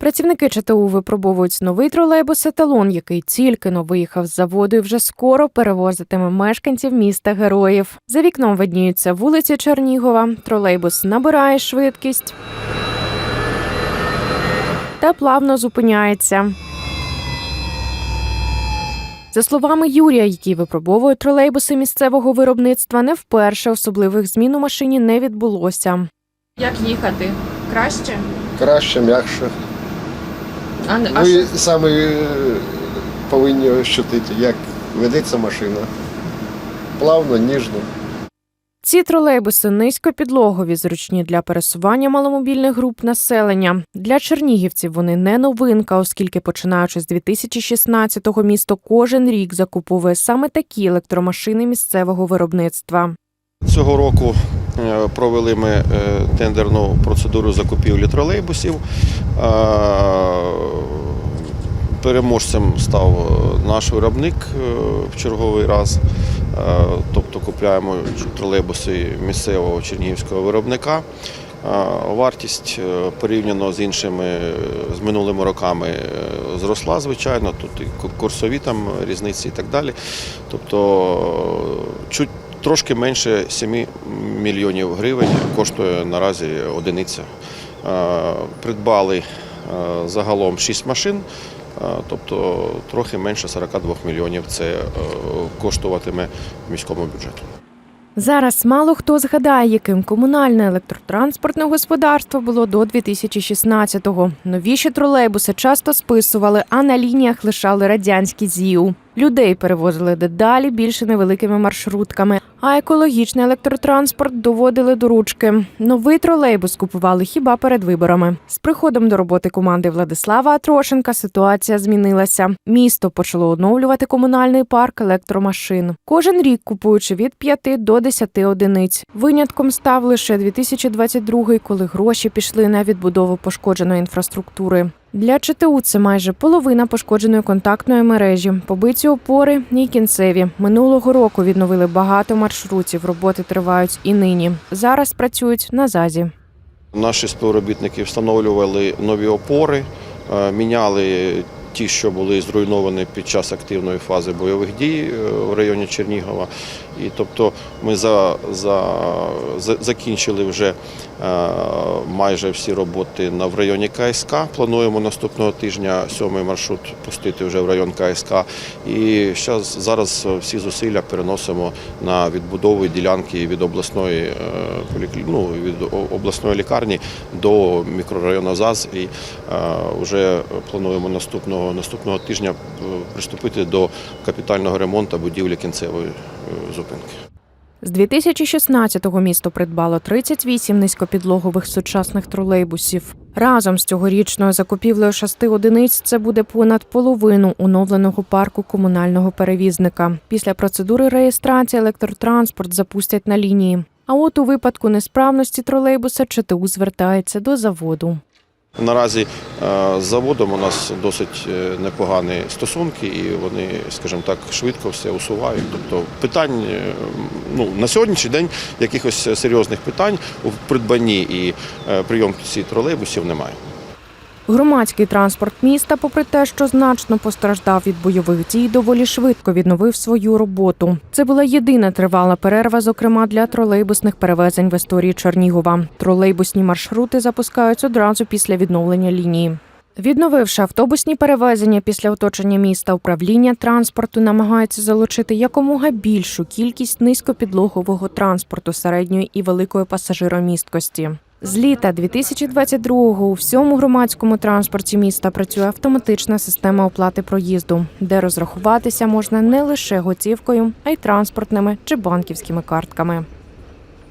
Працівники ЧТУ випробовують новий тролейбус еталон, який тільки но виїхав з заводу і вже скоро перевозитиме мешканців міста героїв. За вікном видніються вулиці Чернігова. Тролейбус набирає швидкість та плавно зупиняється. За словами Юрія, який випробовує тролейбуси місцевого виробництва, не вперше особливих змін у машині не відбулося. Як їхати? Краще? краще, м'якше. А, Ви що? саме е, повинні ощутити, як ведеться машина. Плавно, ніжно. Ці тролейбуси низькопідлогові, зручні для пересування маломобільних груп населення. Для чернігівців вони не новинка, оскільки починаючи з 2016-го місто кожен рік закуповує саме такі електромашини місцевого виробництва. Цього року провели ми е, тендерну процедуру закупівлі тролейбусів. Е, Переможцем став е, наш виробник е, в черговий раз. Е, Тобто купляємо тролейбуси місцевого чернігівського виробника. Е, Вартість е, порівняно з іншими е, з минулими роками е, зросла, звичайно. Тут і курсові там різниці і так далі. Тобто е, чуть трошки менше 7 мільйонів гривень коштує наразі одиниця. Е, Придбали е, загалом 6 машин. е, Тобто трохи менше 42 мільйонів це коштуватиме міському бюджету. Зараз мало хто згадає, яким комунальне електротранспортне господарство було до 2016-го. Новіші тролейбуси часто списували, а на лініях лишали радянські ЗІУ. Людей перевозили дедалі більше невеликими маршрутками, а екологічний електротранспорт доводили до ручки. Новий тролейбус купували хіба перед виборами. З приходом до роботи команди Владислава Атрошенка ситуація змінилася. Місто почало оновлювати комунальний парк електромашин. Кожен рік купуючи від 5 до 10 одиниць. Винятком став лише 2022, коли гроші пішли на відбудову пошкодженої інфраструктури. Для ЧТУ це майже половина пошкодженої контактної мережі. Побиті опори і кінцеві. Минулого року відновили багато маршрутів. Роботи тривають і нині. Зараз працюють на ЗАЗі. Наші співробітники встановлювали нові опори, е, міняли ті, що були зруйновані під час активної фази бойових дій е, в районі Чернігова. І тобто ми за, за, за- закінчили вже е, майже всі роботи на в районі КСК. Плануємо наступного тижня сьомий маршрут пустити вже в район КСК. І зараз всі зусилля переносимо на відбудову ділянки від обласної е, поліклі- ну, від обласної лікарні до мікрорайону ЗАЗ. І е, вже плануємо наступного наступного тижня е, приступити до капітального ремонту будівлі кінцевої е, зупинки. З 2016-го місто придбало 38 низькопідлогових сучасних тролейбусів. Разом з цьогорічною закупівлею шести одиниць це буде понад половину оновленого парку комунального перевізника. Після процедури реєстрації електротранспорт запустять на лінії. А от у випадку несправності тролейбуса ЧТУ звертається до заводу. Наразі е, з заводом у нас досить е, непогані стосунки, і вони, скажімо так, швидко все усувають. Тобто питань е, ну, на сьогоднішній день якихось серйозних питань у придбанні і прийомці тролейбусів немає. Громадський транспорт міста, попри те, що значно постраждав від бойових дій, доволі швидко відновив свою роботу. Це була єдина тривала перерва, зокрема для тролейбусних перевезень в історії Чернігова. Тролейбусні маршрути запускають одразу після відновлення лінії. Відновивши автобусні перевезення після оточення міста, управління транспорту намагається залучити якомога більшу кількість низькопідлогового транспорту середньої і великої пасажиромісткості. З літа 2022-го у всьому громадському транспорті міста працює автоматична система оплати проїзду, де розрахуватися можна не лише готівкою, а й транспортними чи банківськими картками.